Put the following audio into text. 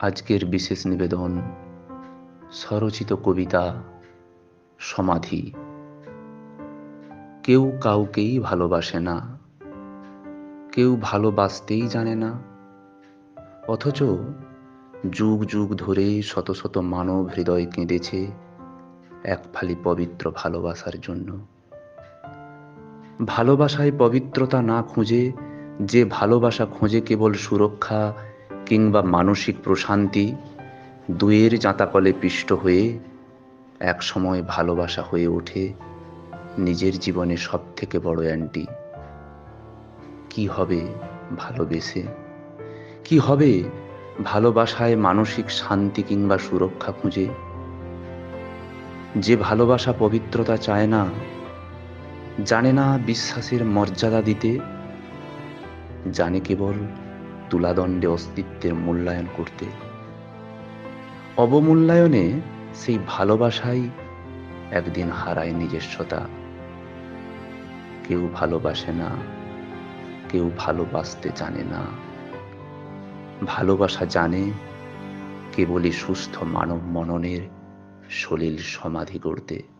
আজকের বিশেষ নিবেদন, স্বরচিত কবিতা, সমাধি। কেউ কাউকেই ভালোবাসে না, কেউ ভালোবাসতেই জানে না, অথচ যুগ যুগ ধরে শত শত মানব হৃদয় কেঁদেছে এক ফালি পবিত্র ভালোবাসার জন্য। ভালোবাসায় পবিত্রতা না খুঁজে, যে ভালোবাসা খোঁজে কেবল সুরক্ষা কিংবা মানসিক প্রশান্তি দুয়ের জাঁতাকলে পিষ্ট হয়ে এক সময় ভালোবাসা হয়ে ওঠে নিজের জীবনে সব থেকে বড় অ্যান্টি। কি হবে ভালোবেসে? কি হবে ভালোবাসায় মানসিক শান্তি কিংবা সুরক্ষা খুঁজে? যে ভালোবাসা পবিত্রতা চায় না, জানে না বিশ্বাসের মর্যাদা দিতে, জানে কেবল তুলাদণ্ডে অস্তিত্বের মূল্যায়ন করতে। অবমূল্যায়নে সেই ভালোবাসাই একদিন হারায় নিজস্বতা। কেউ ভালোবাসে না, কেউ ভালোবাসতে জানে না। ভালোবাসা জানে কেবলই সুস্থ মানব মননের সলিল সমাধি গড়তে।